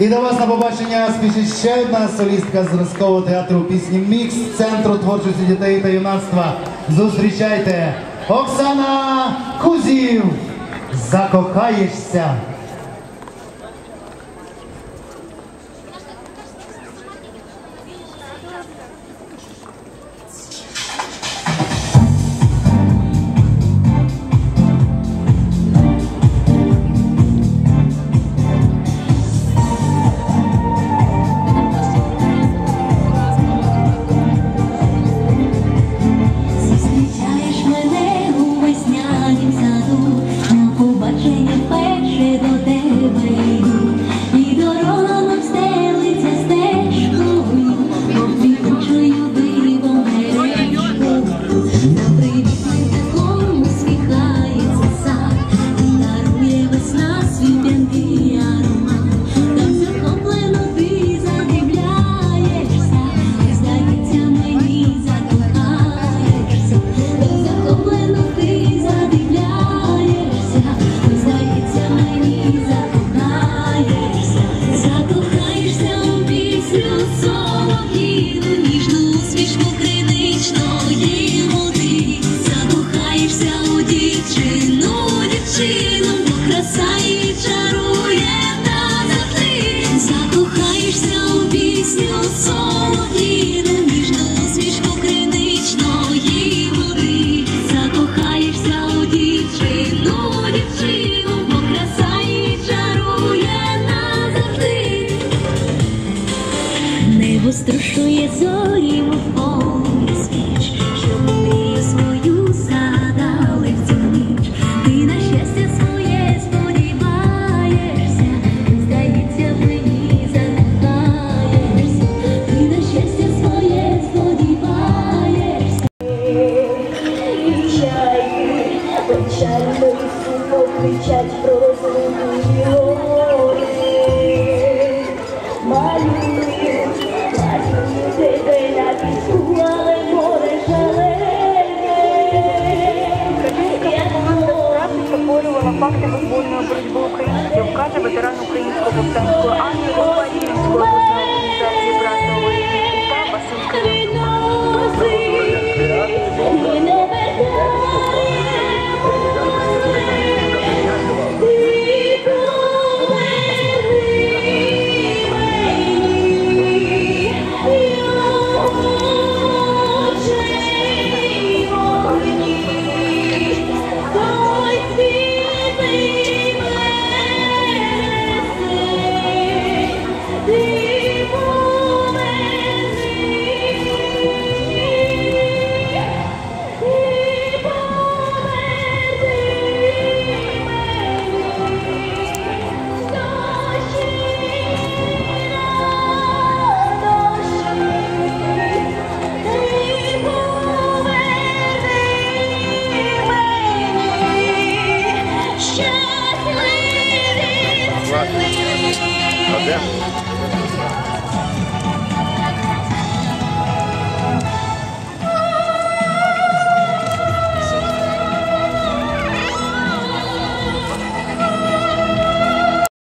І до вас на побачення спішить ще одна солістка зразкового театру пісні Мікс Центру творчості дітей та юнацтва. Зустрічайте Оксана Кузів. Закохаєшся. ніжну усмішку криничної води, закохаєшся у дівчину, дівчину, бо краса чарує та завжди, закохаєшся у пісню сон. факти визвольної боротьби українців каже ветеран українського повстанської армії Yeah.